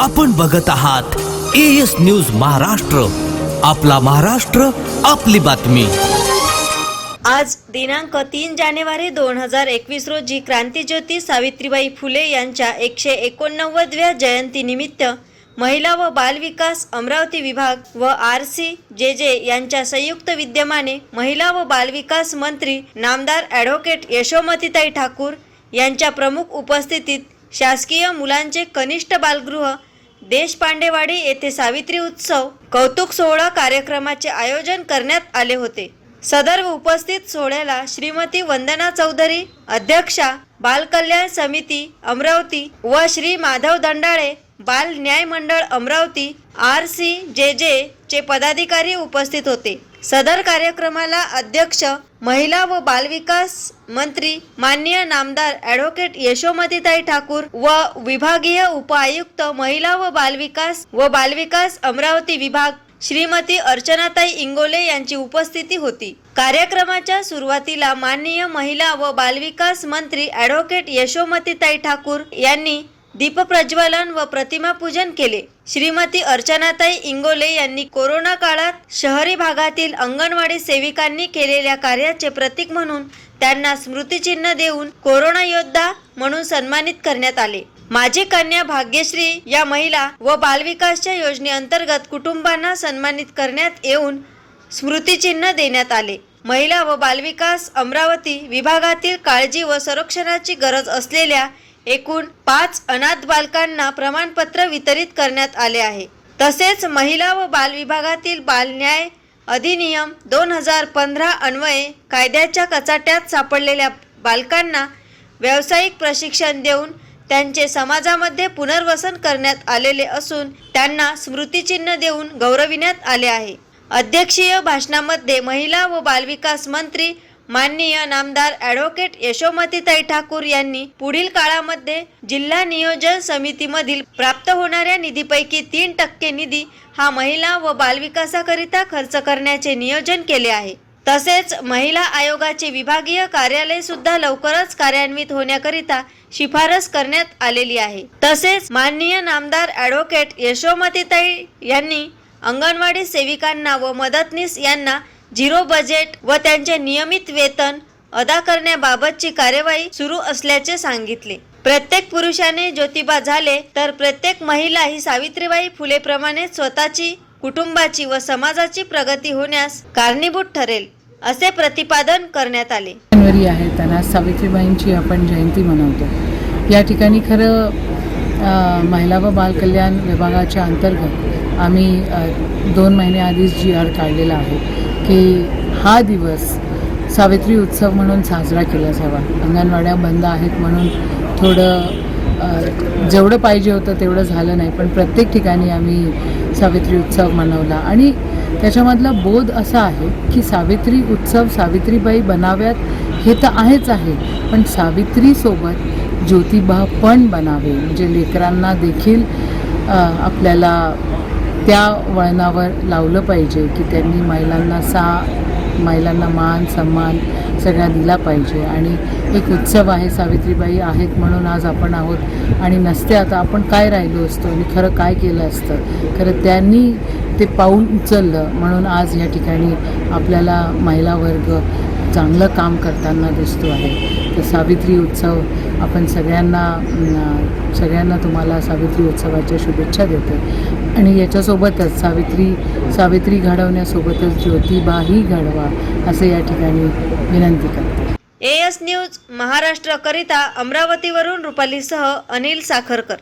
आपण बघत आहात एस न्यूज महाराष्ट्र. आपला महाराष्ट्र आपली बातमी. आज दिनांक तीन जानेवारी दोन हजार एकवीस रोजी क्रांतीज्योती सावित्रीबाई फुले यांच्या एकशे एकोणनव्वदव्या जयंतीनिमित्त महिला व बालविकास अमरावती विभाग व आर सी जे जे यांच्या संयुक्त विद्यमाने महिला व बालविकास मंत्री नामदार ॲडव्होकेट यशोमतीताई ठाकूर यांच्या प्रमुख उपस्थितीत शासकीय मुलांचे कनिष्ठ बालगृह देशपांडेवाडी येथे सावित्री उत्सव कौतुक सोहळा कार्यक्रमाचे आयोजन करण्यात आले होते. सदर उपस्थित सोहळ्याला श्रीमती वंदना चौधरी अध्यक्षा बालकल्याण समिती अमरावती व श्री माधव दंडाळे बाल न्याय मंडळ अमरावती आर सी जे जे चे पदाधिकारी उपस्थित होते. सदर कार्यक्रमाला अध्यक्ष महिला व बालविकास मंत्री माननीय नामदार ॲडव्होकेट यशोमतीताई ठाकूर व विभागीय उपायुक्त महिला व बालविकास व बालविकास अमरावती विभाग श्रीमती अर्चनाताई इंगोले यांची उपस्थिती होती. कार्यक्रमाच्या सुरुवातीला माननीय महिला व बालविकास मंत्री ॲडव्होकेट यशोमतीताई ठाकूर यांनी दीपप्रज्वलन व प्रतिमा पूजन केले. श्रीमती अर्चनाताई इंगोले यांनी कोरोना काळात शहरी भागातील अंगणवाडी सेविकांनी केलेल्या कार्याचे प्रतीक म्हणून त्यांना स्मृतिचिन्ह देऊन कोरोना योद्धा म्हणून सन्मानित करण्यात आले. माझी कन्या भाग्यश्री या महिला व बालविकासच्या योजनेअंतर्गत कुटुंबांना सन्मानित करण्यात येऊन स्मृतिचिन्ह देण्यात आले. महिला व बालविकास अमरावती विभागातील काळजी व संरक्षणाची गरज असलेल्या एकूण पाच अनाथ बालकांना प्रमाणपत्र वितरित करण्यात आले आहे. तसेच महिला व बाल विभागातील बालन्याय अधिनियम दोन हजार पंधरा अन्वये कायद्याच्या कचाट्यात सापडलेल्या बालकांना व्यावसायिक प्रशिक्षण देऊन त्यांचे समाजामध्ये पुनर्वसन करण्यात आलेले असून त्यांना स्मृतिचिन्ह देऊन गौरविण्यात आले आहे. अध्यक्षीय भाषणामध्ये महिला व बालविकास मंत्री माननीय नामदार ॲडव्होकेट यशोमतीताई ठाकूर यांनी पुढील काळामध्ये जिल्हा नियोजन समितीमधील प्राप्त होणाऱ्या निधीपैकी तीन टक्के निधी हा महिला व बालविकासाकरिता खर्च करण्याचे नियोजन केले आहे. तसेच महिला आयोगाचे विभागीय कार्यालय सुद्धा लवकरच कार्यान्वित होण्याकरिता शिफारस करण्यात आलेली आहे. तसेच माननीय नामदार ॲडव्होकेट यशोमतीताई यांनी अंगणवाडी सेविकांना व मदतनीस यांना झिरो बजेट व त्यांचे नियमित वेतन अदा करण्याबाबतची कार्यवाही सुरू असल्याचे सांगितले. प्रत्येक पुरुषाने ज्योतिबा झाले तर प्रत्येक महिला ही सावित्रीबाई फुलेप्रमाणे स्वतःची कुटुंबाची व समाजाची प्रगती होण्यास कारणीभूत ठरेल असे प्रतिपादन करण्यात आले. जानेवारी आहे त्यांना सावित्रीबाईंची आपण जयंती मनवतो. या ठिकाणी खरं महिला व बालकल्याण विभागाच्या अंतर्गत आम्ही दोन महिन्याआधीच जी आर काढलेला आहे. की हा दिवस सावित्री उत्सव म्हणून साजरा केला जावा. अंगणवाड्या बंद आहेत म्हणून थोडं जेवढं पाहिजे होतं तेवढं झालं नाही पण प्रत्येक ठिकाणी आम्ही सावित्री उत्सव मनवला. आणि त्याच्यामधला बोध असा आहे की सावित्री उत्सव सावित्रीबाई बनाव्यात हे तर आहेच आहे पण सावित्रीसोबत ज्योतिबा पण बनावे. म्हणजे लेकरांना देखील आपल्याला त्या वळणावर लावलं पाहिजे की त्यांनी महिलांना सा महिलांना मान सन्मान सगळा दिला पाहिजे. आणि एक उत्सव आहे सावित्रीबाई आहेत म्हणून आज आपण आहोत. आणि नसते आता आपण काय राहिलो असतो आणि खरं काय केलं असतं? खरं त्यांनी ते पाऊल उचललं म्हणून आज या ठिकाणी आपल्याला महिला वर्ग चांगलं काम करताना दिसतो आहे. तर सावित्री उत्सव आपण सगळ्यांना सगळ्यांना तुम्हाला सावित्री उत्सवाच्या शुभेच्छा देतो आणि याच्यासोबतच सावित्री सावित्री घडवण्यासोबतच ज्योतिबाही घडवा असं या ठिकाणी विनंती करते. एस न्यूज महाराष्ट्र करिता अमरावतीवरून रुपालीसह अनिल साखरकर.